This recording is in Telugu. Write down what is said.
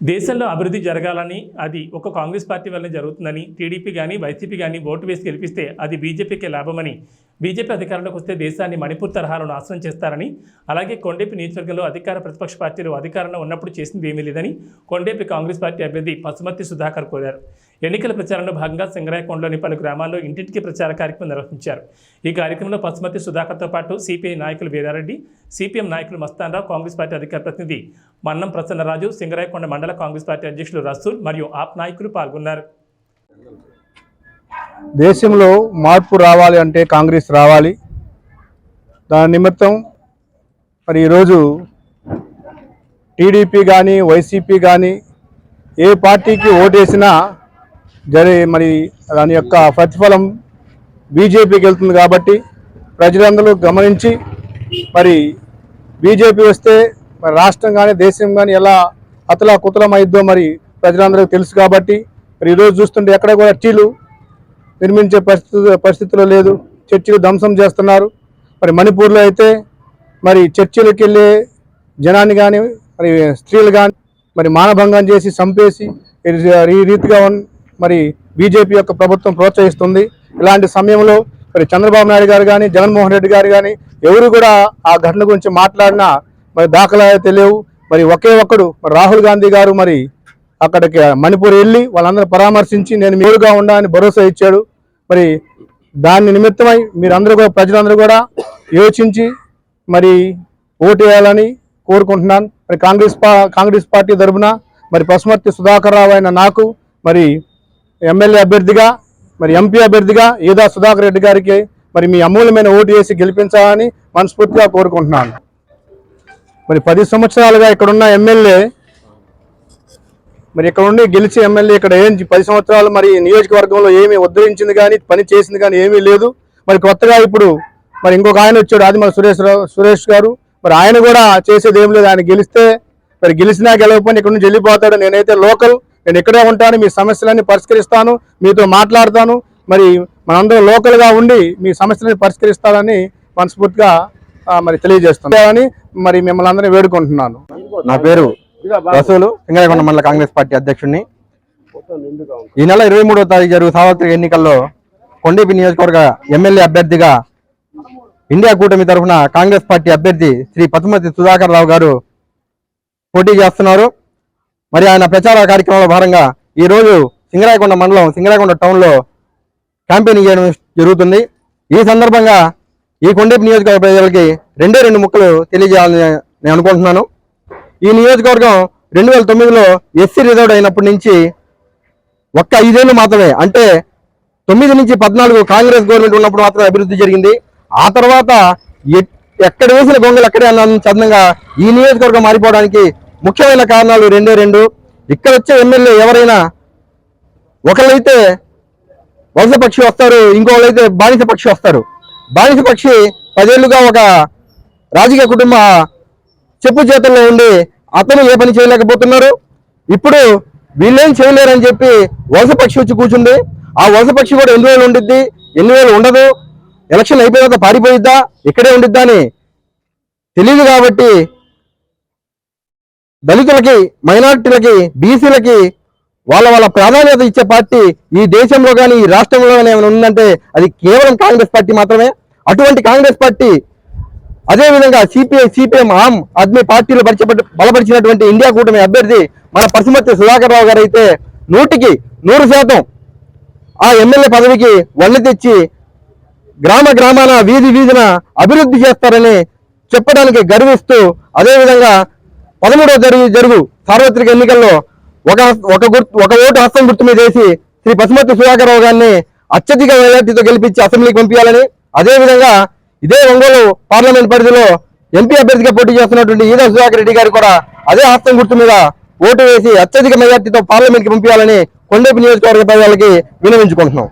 దేశంలో అభివృద్ధి జరగాలని అది ఒక కాంగ్రెస్ పార్టీ వల్లనే జరుగుతుందని టీడీపీ కానీ వైసీపీ కానీ ఓటు వేసి గెలిపిస్తే అది బీజేపీకి లాభమని బీజేపీ అధికారంలోకి వస్తే దేశాన్ని మణిపూర్ తరహాలో నాశనం చేస్తారని అలాగే కొండేపి నియోజకవర్గంలో అధికార ప్రతిపక్ష పార్టీలు అధికారంలో ఉన్నప్పుడు చేసింది ఏమీ లేదని కొండేపి కాంగ్రెస్ పార్టీ అభ్యర్థి పసుమర్తి సుధాకర్ కోరారు. ఎన్నికల ప్రచారంలో భాగంగా సింగరాయకొండలోని పలు గ్రామాల్లో ఇంటింటికి ప్రచార కార్యక్రమం నిర్వహించారు. ఈ కార్యక్రమంలో పసుమతి సుధాకర్తో పాటు సిపిఐ నాయకులు వీరారెడ్డి సిపిఎం నాయకులు మస్తాన్రావు కాంగ్రెస్ పార్టీ అధికార ప్రతినిధి మన్నం ప్రసన్నరాజు సింగరాయకొండ మండల కాంగ్రెస్ పార్టీ అధ్యక్షులు రసూల్ మరియు ఆప్ నాయకులు పాల్గొన్నారు. దేశంలో మార్పు రావాలి అంటే కాంగ్రెస్ రావాలి. దాని నిమిత్తం మరి ఈరోజు టీడీపీ కానీ వైసీపీ కానీ ఏ పార్టీకి ఓటేసినా జరి మరి దాని యొక్క ప్రతిఫలం బీజేపీకి వెళ్తుంది కాబట్టి ప్రజలందరూ గమనించి మరి బీజేపీ వస్తే మరి రాష్ట్రం కానీ దేశం కానీ ఎలా అతలా కుతలం అయిద్దో మరి ప్రజలందరికీ తెలుసు కాబట్టి మరి ఈరోజు చూస్తుంటే ఎక్కడ కూడా టీలు నిర్మించే పరిస్థితి పరిస్థితిలో లేదు. చర్చిలు ధ్వంసం చేస్తున్నారు. మరి మణిపూర్లో అయితే మరి చర్చిలకు వెళ్ళే జనాన్ని కానీ మరి స్త్రీలు కానీ మరి మానభంగం చేసి చంపేసి ఈ రీతిగా మరి బీజేపీ యొక్క ప్రభుత్వం ప్రోత్సహిస్తుంది. ఇలాంటి సమయంలో మరి చంద్రబాబు నాయుడు గారు కానీ జగన్మోహన్ రెడ్డి గారు కానీ ఎవరు కూడా ఆ ఘటన గురించి మాట్లాడినా మరి దాఖలా తెలియవు మరి ఒకే ఒక్కడు మరి రాహుల్ గాంధీ గారు మరి అక్కడికి మణిపూర్ వెళ్ళి వాళ్ళందరూ పరామర్శించి నేను మేలుగా ఉండాలని భరోసా ఇచ్చాడు. మరి దాని నిమిత్తమై మీరందరూ కూడా ప్రజలందరూ కూడా యోచించి మరి ఓటు వేయాలని కోరుకుంటున్నాను. మరి కాంగ్రెస్ పా కాంగ్రెస్ పార్టీ తరఫున మరి పశుమర్తి సుధాకర్ రావు అయిన నాకు మరి ఎమ్మెల్యే అభ్యర్థిగా మరి ఎంపీ అభ్యర్థిగా ఏదా సుధాకర్ రెడ్డి గారికి మరి మీ అమూల్యమైన ఓటు వేసి గెలిపించాలని మనస్ఫూర్తిగా కోరుకుంటున్నాను. మరి పది సంవత్సరాలుగా ఇక్కడున్న ఎమ్మెల్యే మరి ఇక్కడ ఉండి గెలిచి ఎమ్మెల్యే ఇక్కడ ఏం పది సంవత్సరాలు మరి నియోజకవర్గంలో ఏమీ ఉద్ధరించింది కానీ పని చేసింది కానీ ఏమీ లేదు. మరి కొత్తగా ఇప్పుడు మరి ఇంకొక ఆయన వచ్చాడు అది మన సురేష్ రావు సురేష్ గారు. మరి ఆయన కూడా చేసేది ఏం లేదు. ఆయన గెలిస్తే మరి గెలిచినా గెలవకపోయినా ఇక్కడ నుంచి వెళ్ళిపోతాడు. నేనైతే లోకల్ నేను ఇక్కడే ఉంటాను మీ సమస్యలన్నీ పరిష్కరిస్తాను మీతో మాట్లాడతాను. మరి మనందరం లోకల్గా ఉండి మీ సమస్యలని పరిష్కరిస్తానని మనస్ఫూర్తిగా మరి తెలియజేస్తున్నాను. మరి మిమ్మల్ని అందరినీ వేడుకుంటున్నాను. నా పేరు రసూలు సింగరేకొండ మండల కాంగ్రెస్ పార్టీ అధ్యక్షుడిని ఈ నెల ఇరవై మూడవ తారీఖు జరుగు సార్వత్రిక ఎన్నికల్లో కొండేపి నియోజకవర్గ ఎమ్మెల్యే అభ్యర్థిగా ఇండియా కూటమి తరఫున కాంగ్రెస్ పార్టీ అభ్యర్థి శ్రీ పసుమతి సుధాకర్ రావు గారు పోటీ చేస్తున్నారు. మరి ఆయన ప్రచార కార్యక్రమంలో భాగంగా ఈ రోజు సింగరాయకొండ మండలం సింగరాయకొండ టౌన్లో క్యాంపెయినింగ్ చేయడం జరుగుతుంది. ఈ సందర్భంగా ఈ కొండేపి నియోజకవర్గ ప్రజలకి రెండే రెండు ముక్కలు తెలియజేయాలని నేను అనుకుంటున్నాను. ఈ నియోజకవర్గం రెండు వేల తొమ్మిదిలో ఎస్సీ రిజర్వ్ అయినప్పటి నుంచి ఒక్క ఐదేళ్ళు మాత్రమే అంటే తొమ్మిది నుంచి పద్నాలుగు కాంగ్రెస్ గవర్నమెంట్ ఉన్నప్పుడు మాత్రమే అభివృద్ధి జరిగింది. ఆ తర్వాత ఎక్కడ వేసిన గొంగలు అక్కడే అన్న చందంగా ఈ నియోజకవర్గం మారిపోవడానికి ముఖ్యమైన కారణాలు రెండే రెండు. ఇక్కడ వచ్చే ఎమ్మెల్యే ఎవరైనా ఒకళ్ళైతే వలస పక్షి వస్తారు ఇంకోళ్ళైతే బానిస పక్షి వస్తారు. బానిస పక్షి పదేళ్ళుగా ఒక రాజకీయ కుటుంబ చెప్పు చేతుల్లో ఉండి అతను ఏ పని చేయలేకపోతున్నారు? ఇప్పుడు వీళ్ళేం చేయలేరని చెప్పి వలస పక్షి వచ్చి కూర్చుంది. ఆ వలస పక్షి కూడా ఎన్ని రోజులు ఉండిద్ది? ఎన్ని రోజులు ఉండదు? ఎలక్షన్ అయిపోయిన తర్వాత పారిపోయిద్దా? ఇక్కడే ఉండిద్దా అని తెలియదు కాబట్టి దళితులకి మైనారిటీలకి బీసీలకి వాళ్ళ వాళ్ళ ప్రాధాన్యత ఇచ్చే పార్టీ ఈ దేశంలో కానీ ఈ రాష్ట్రంలో కానీ ఏమైనా ఉందంటే అది కేవలం కాంగ్రెస్ పార్టీ మాత్రమే. అటువంటి కాంగ్రెస్ పార్టీ అదే విధంగా సిపిఐ సిపిఎం ఆమ్ ఆద్మీ పార్టీలు బలపరిచినటువంటి ఇండియా కూటమి అభ్యర్థి మన పసుమర్తి సుధాకర్ రావు గారు అయితే నూటికి నూరు శాతం ఆ ఎమ్మెల్యే పదవికి వన్నె తెచ్చి గ్రామ గ్రామాన వీధి వీధిన అభివృద్ధి చేస్తారని చెప్పడానికి గర్విస్తూ అదేవిధంగా పదమూడవ జరుగు జరుగు సార్వత్రిక ఎన్నికల్లో ఒక ఒక గుర్తు ఒక ఓటు హస్తం గుర్తు మీద వేసి శ్రీ పశుమతి సుధాకర్ రావు గారిని అత్యధిక మెజార్టీతో గెలిపించి అసెంబ్లీకి పంపించాలని అదేవిధంగా ఇదే ఒంగోలు పార్లమెంట్ పరిధిలో ఎంపీ అభ్యర్థిగా పోటీ చేస్తున్నటువంటి ఈదా సుధాకర్ రెడ్డి గారు కూడా అదే హస్తం గుర్తు మీద ఓటు వేసి అత్యధిక మెజార్టీతో పార్లమెంట్కి పంపించాలని కొండేపి నియోజకవర్గ ప్రజలకి వినవించుకుంటున్నాం.